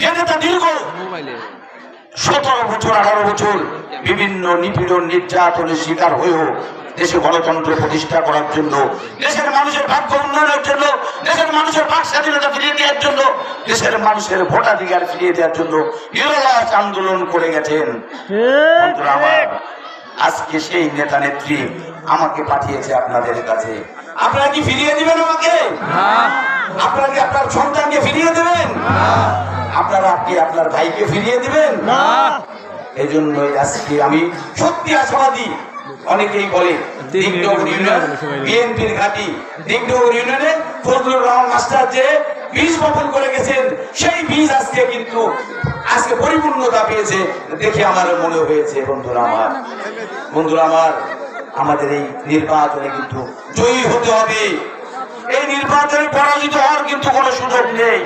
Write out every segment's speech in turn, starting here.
যে নেতা দীর্ঘ সতেরো বছর আঠারো বছর বিভিন্ন নিপীড়ন নির্যাতনের শিকার হয়েও দেশে গণতন্ত্র প্রতিষ্ঠা করার জন্য দেশের মানুষের ভাগ্য উন্নয়নের জন্য দেশের মানুষের বাক স্বাধীনতা ফিরিয়ে দেওয়ার জন্য দেশের মানুষের ভোটাধিকার ফিরিয়ে দেওয়ার জন্য নিরলাস আন্দোলন করে গেছেন। আজকে সেই নেতা নেত্রী আমাকে পাঠিয়েছে আপনাদের কাছে। আপনারা কি ফিরিয়ে দিবেন আমাকে? আপনারা কি আপনার সন্তানকে ফিরিয়ে দেবেন? আপনারা কি আপনার ভাইকে ফিরিয়ে দিবেন? না। এই জন্যই আজকে আমি সত্যি আশাবাদী। অনেকেই বলে দিগডগর ইউনিয়ন বিএনপির ঘাঁটি। দিগডগর ইউনিয়নে ফজলুর রহমান মাস্টার যে বীজ বপন করে গেছেন সেই বীজ আজকে কিন্তু আজকে পরিপূর্ণতা পেয়েছে। দেখে আমার মনে হয়েছে বন্ধুরা আমার বন্ধুরা আমার আমাদের এই নির্বাচনে কিন্তু জয়ী হতে হবে। এই নির্বাচনে পরাজিত হওয়ার কিন্তু কোনো সুযোগ নেই।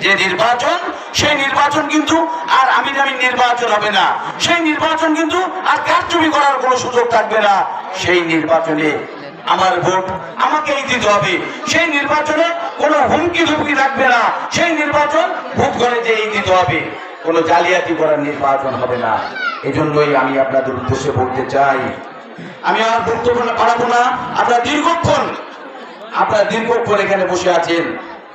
যে নির্বাচন, সেই নির্বাচন কিন্তু আর আমি দামি নির্বাচন হবে না। সেই নির্বাচন কিন্তু আর কারচুপি করার কোনো সুযোগ থাকবে না। সেই নির্বাচনে আমার ভোট আমাকেই দিতে হবে। সেই নির্বাচনে কোনো হুমকি ধুমকি থাকবে না। সেই নির্বাচন ভোট করে যেই দিতে হবে। কোনো জালিয়াতি করার নির্বাচন হবে না। এই জন্যই আমি আপনাদের উদ্দেশ্যে বলতে চাই। আমি আর বক্তব্য বাড়াবো না। আপনারা দীর্ঘক্ষণ আপনারা দীর্ঘক্ষণ এখানে বসে আছেন।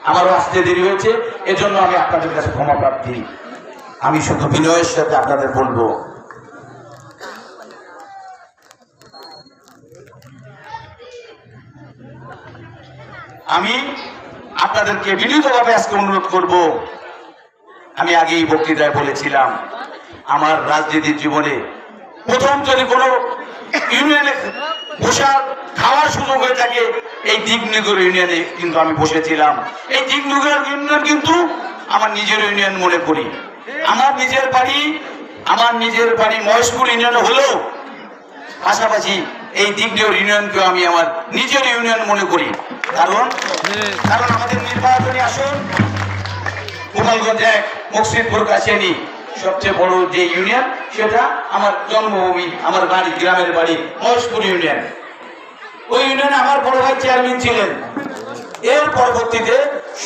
আমারও আসতে দেরি হয়েছে, এজন্য আমি আপনাদের কাছে ক্ষমা প্রার্থী। আমি শুধু বিনয়ের সাথে আপনাদের বলব, আমি আপনাদেরকে বিনীতভাবে আজকে অনুরোধ করব। আমি আগেই বক্তৃতায় বলেছিলাম, আমার রাজনীতির জীবনে প্রথম যদি কোনো ইউনিয়নে বসার খাওয়ার সুযোগ হয়ে থাকে। এই দিগনগর ইউনিয়নে কিন্তু আমি বসেছিলাম। এই দিগনগর ইউনিয়ন কিন্তু আমার নিজের ইউনিয়ন মনে করি। আমার নিজের বাড়ি, আমার নিজের বাড়ি মহেশপুর ইউনিয়ন হলেও পাশাপাশি এই দিগনগর ইউনিয়নকেও আমি আমার নিজের ইউনিয়ন মনে করি। কারণ কারণ আমাদের নির্বাচনী আসন গোপালগঞ্জ এক কাছে কাছেনি সবচেয়ে বড় যে ইউনিয়ন, সেটা আমার জন্মভূমি, আমার বাড়ি, গ্রামের বাড়ি, মহেশপুর ইউনিয়ন। ওই ইউনিয়নে আমার বড় ভাই চেয়ারম্যান ছিলেন। এর পরবর্তীতে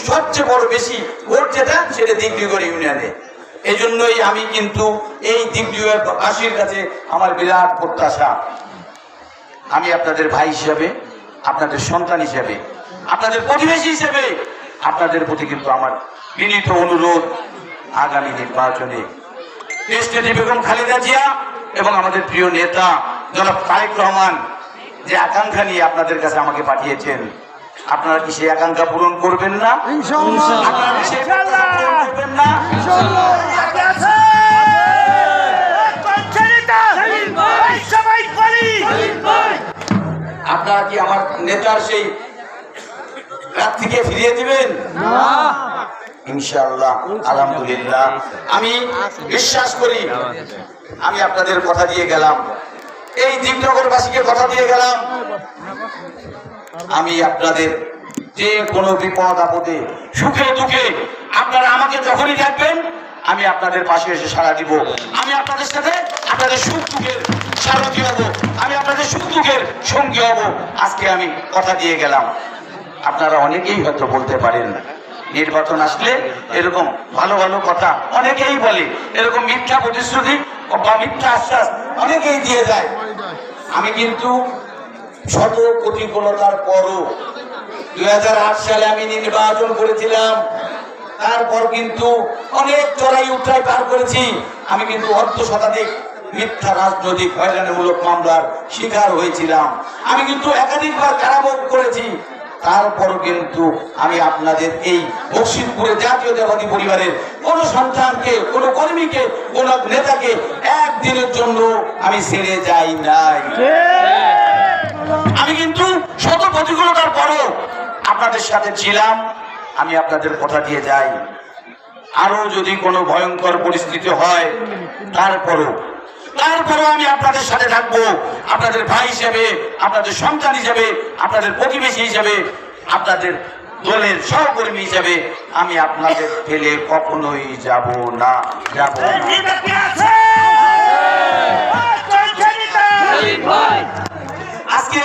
সবচেয়ে বড় বেশি ভোট যেটা, সেটা দিগডিগড় ইউনিয়নে। এই জন্যই আমি কিন্তু এই দিগডিগড় বাসীর কাছে আমার বিরাট প্রত্যাশা। আমি আপনাদের ভাই হিসাবে, আপনাদের সন্তান হিসাবে, আপনাদের প্রতিবেশী হিসেবে, আপনাদের প্রতি কিন্তু আমার বিনীত অনুরোধ। আগামী নির্বাচনে দেশনেত্রী বেগম খালেদা জিয়া এবং আমাদের প্রিয় নেতা জনাব তারেক রহমান যে আকাঙ্ক্ষা নিয়ে আপনাদের কাছে আমাকে পাঠিয়েছেন আপনারা কি সেই আকাঙ্ক্ষা পূরণ করবেন না? করবেন না? আপনারা কি আমার নেতার সেই প্রার্থীকে ফিরিয়ে দিবেন? ইনশাআল্লাহ, আলহামদুলিল্লাহ। আমি বিশ্বাস করি, আমি আপনাদের কথা দিয়ে গেলাম। এই দীপনগরবাসীকে কথা দিয়ে গেলাম। আমি আপনাদের যে কোনো বিপদ, আপদে, সুখে, দুঃখে আপনারা আমাকে যখনই ডাকবেন আমি আপনাদের পাশে এসে সাড়া দিব। আমি আপনাদের সাথে আপনাদের সুখ, দুঃখের সারথি হব। আমি আপনাদের সুখ, দুঃখের সঙ্গী হব। আজকে আমি কথা দিয়ে গেলাম। আপনারা অনেকেই হয়তো বলতে পারেন না নির্বাচন আসলে এরকম ভালো ভালো কথা অনেকেই বলে, এরকম মিথ্যা প্রতিশ্রুতি বা মিথ্যা আশ্বাস অনেকেই দিয়ে যায়। আমি কিন্তু শত প্রতিকূলতার পরও দুই হাজার আট সালে আমি নির্বাচন করেছিলাম। তারপর কিন্তু অনেক চড়াই উত্তরাই পার করেছি। আমি কিন্তু অর্ধ শতাধিক মিথ্যা রাজনৈতিক হয়রানিমূলক মামলার শিকার হয়েছিলাম। আমি কিন্তু একাধিকবার কারাভোগ করেছি। তারপরও কিন্তু আমি আপনাদের এই বক্সিরপুরে জাতীয় দেবাদী পরিবারের কোনো সন্তানকে, কোনো কর্মীকে, কোনো নেতাকে একদিনের জন্য আমি ছেড়ে যাই নাই। আমি কিন্তু শত প্রতিকূলতার পরও আপনাদের সাথে ছিলাম। আমি আপনাদের কথা দিয়ে যাই। আরও যদি কোনো ভয়ঙ্কর পরিস্থিতি হয়, তারপরও তারপরও আমি আপনাদের সাথে থাকব। আপনাদের ভাই হিসেবে আপনাদের সন্তান হিসেবে আপনাদের প্রতিবেশী হিসেবে আপনাদের দলের সহকর্মী হিসেবে আমি আপনাদের ফেলে কখনোই যাব না যাব আজকে